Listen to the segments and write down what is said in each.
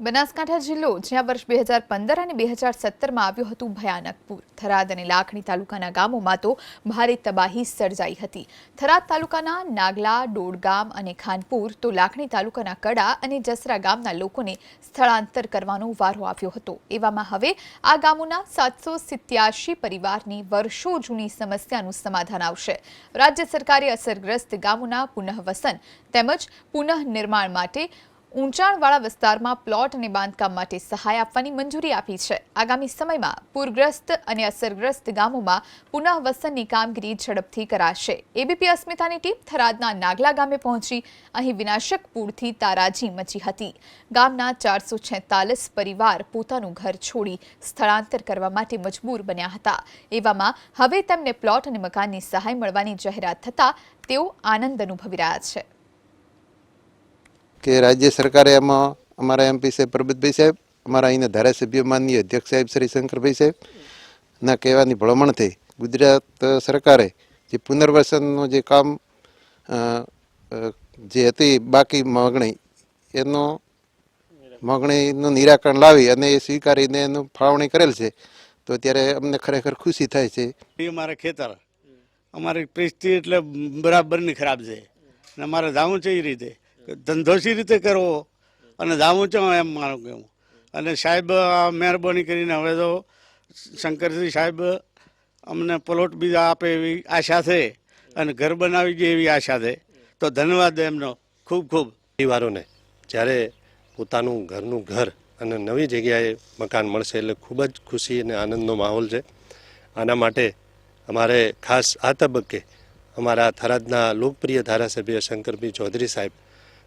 બનાસકાંઠા જિલ્લો, જ્યાં વર્ષ બે હજાર પંદર અને બે હજાર સત્તરમાં આવ્યું હતું ભયાનક પૂર. થરાદ અને લાખણી તાલુકાના ગામોમાં તો ભારે તબાહી સર્જાઈ હતી. થરાદ તાલુકાના નાગલા ડોડગામ અને ખાનપુર તો લાખણી તાલુકાના કડા અને જસરા ગામના લોકોને સ્થળાંતર કરવાનો વારો આવ્યો હતો. એવામાં હવે આ ગામોના સાતસો સિત્યાસી પરિવારની વર્ષો જૂની સમસ્યાનું સમાધાન આવશે. રાજ્ય સરકારે અસરગ્રસ્ત ગામોના પુનઃવસન તેમજ પુનઃનિર્માણ માટે ઊંચાણવાળા વિસ્તારમાં પ્લોટ અને બાંધકામ માટે સહાય આપવાની મંજૂરી આપી છે. આગામી સમયમાં પૂરગ્રસ્ત અને અસરગ્રસ્ત ગામોમાં પુનઃવસનની કામગીરી ઝડપથી કરાશે. એબીપી અસ્મિતાની ટીમ થરાદના નાગલા ગામે પહોંચી. અહીં વિનાશક પૂરથી તારાજી મચી હતી. ગામના ચારસો પરિવાર પોતાનું ઘર છોડી સ્થળાંતર કરવા માટે મજબૂર બન્યા હતા. એવામાં હવે તેમને પ્લોટ અને મકાનની સહાય મળવાની જાહેરાત થતાં તેઓ આનંદ અનુભવી રહ્યા છે. કે રાજ્ય સરકારે એમાં અમારા એમપી સાહેબ પ્રબુદ્ધભાઈ સાહેબ, અમારા અહીંના ધારાસભ્ય માનનીય અધ્યક્ષ સાહેબ શ્રી શંકરભાઈ સાહેબ, ના કહેવાની ભલામણથી ગુજરાત સરકારે જે પુનર્વસનનું જે કામ જે હતી બાકી માગણી, એનો માગણીનું નિરાકરણ લાવી અને એ સ્વીકારીને એનું ફાળવણી કરેલ છે, તો ત્યારે અમને ખરેખર ખુશી થાય છે. એ અમારે ખેતર. અમારી પરિસ્થિતિ એટલે બરાબરની ખરાબ છે. અને અમારે જાવું છે એ રીતે. ધંધો સી રીતે કરવો? અને દામો છો એમ મારું કહેવું અને સાહેબ, આ મહેરબાની કરીને હવે તો શંકરસિંહ સાહેબ અમને પ્લોટ બીજા આપે એવી આશા છે અને ઘર બનાવી ગઈ એવી આશા છે. તો ધન્યવાદ એમનો. ખૂબ ખૂબ. પરિવારોને જ્યારે પોતાનું ઘરનું ઘર અને નવી જગ્યાએ મકાન મળશે એટલે ખૂબ જ ખુશી અને આનંદનો માહોલ છે. આના માટે અમારે ખાસ આ તબક્કે અમારા થરાદના લોકપ્રિય ધારાસભ્ય શંકરભાઈ ચૌધરી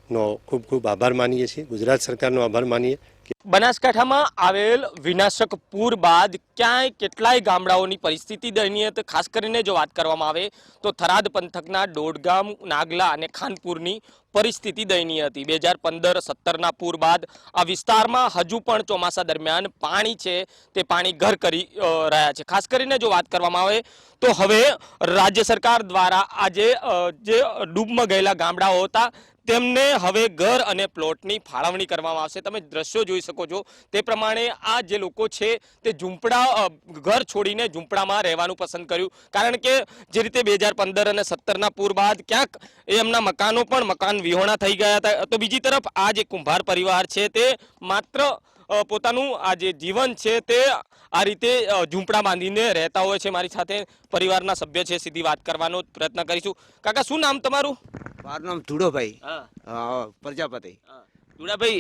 સાહેબનો ખૂબ ખૂબ આભાર માનીએ છીએ ગુજરાત સરકારનો આભાર માનીએ બનાસકાંઠામાં આવેલ વિનાશક પૂર બાદ ક્યાંય કેટલાય ગામડાઓની પરિસ્થિતિ દયનીય. ખાસ કરીને જો વાત કરવામાં આવે તો થરાદ પંથકના દોડગામ, નાગલા અને ખાનપુરની પરિસ્થિતિ દયનીય હતી બે હજાર પંદર સત્તરના પૂર બાદ આ વિસ્તારમાં હજુ પણ ચોમાસા દરમિયાન પાણી છે તે પાણી ઘર કરી રહ્યા છે ખાસ કરીને જો વાત કરવામાં આવે તો હવે રાજ્ય સરકાર દ્વારા આજે જે ડૂબમાં ગયેલા ગામડાઓ હતા તેમને હવે ઘર અને પ્લોટની ફાળવણી કરવામાં આવશે. તમે દ્રશ્યો જોઈ શકો છો. તે પ્રમાણે આ જે લોકો છે તે ઝૂંપડા ઘર છોડીને ઝૂંપડામાં રહેવાનું પસંદ કર્યું. કારણ કે જે રીતે બે હજાર પંદર અને સત્તરના પૂર બાદ ક્યાંક એમના મકાનો પણ મકાન વિહોણા થઈ ગયા હતા. તો બીજી તરફ આ જે કુંભાર પરિવાર છે તે માત્ર પોતાનું આ જે જીવન છે તે આ રીતે ઝૂંપડા બાંધીને રહેતા હોય છે મારી સાથે પરિવારના સભ્ય છે સીધી વાત કરવાનો પ્રયત્ન કરીશું. કાકા શું નામ તમારું? મારું નામ ધુડોભાઈ. પ્રજાપતિ. ધુડાભાઈ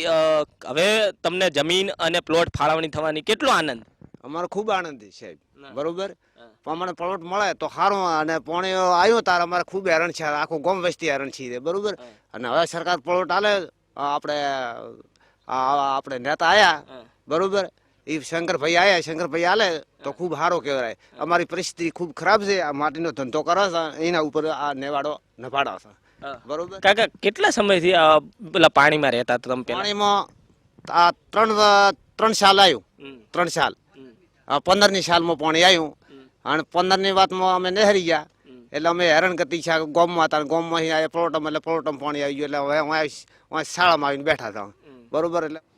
હવે તમને જમીન અને પ્લોટ ફાળવણી થવાની કેટલો આનંદ? અમારો ખૂબ આનંદ છે સાહેબ. બરોબર. પ્રમાણે પ્લોટ મળે તો સારો અને પણ આવ્યો તારે અમારે ખૂબ હેરાન છે. આખું ગોમ વસ્તી હેરાન છીએ બરોબર? અને હવે સરકાર પ્લોટ આલે આપણે આપણે નેતા આયા બરોબર? એ શંકરભાઈ આયા શંકરભાઈ આલે તો ખૂબ સારો કહેવાય. અમારી પરિસ્થિતિ ખૂબ ખરાબ છે આ માટીનો ધંધો કરો છે એના ઉપર આ નેવાડો નભાડો છે. બરોબર? કાકા કેટલા સમયથી આ પેલા પાણીમાં રહેતા હતા તમે પાણીમાં આ ત્રણ ત્રણ સાલ આવ્યું ત્રણ સાલ. પંદરની સાલમાં પાણી આવ્યું. અને પંદરની વાતમાં અમે નહેરી ગયા. એટલે અમે હેરાન કરતી છે ગોમમાં હતા. ગોમમાં અહીં પ્લોટમ એટલે પ્લોટમ પાણી આવી ગયું. એટલે હવે હું શાળામાં આવીને બેઠા હતા. બરોબર એટલે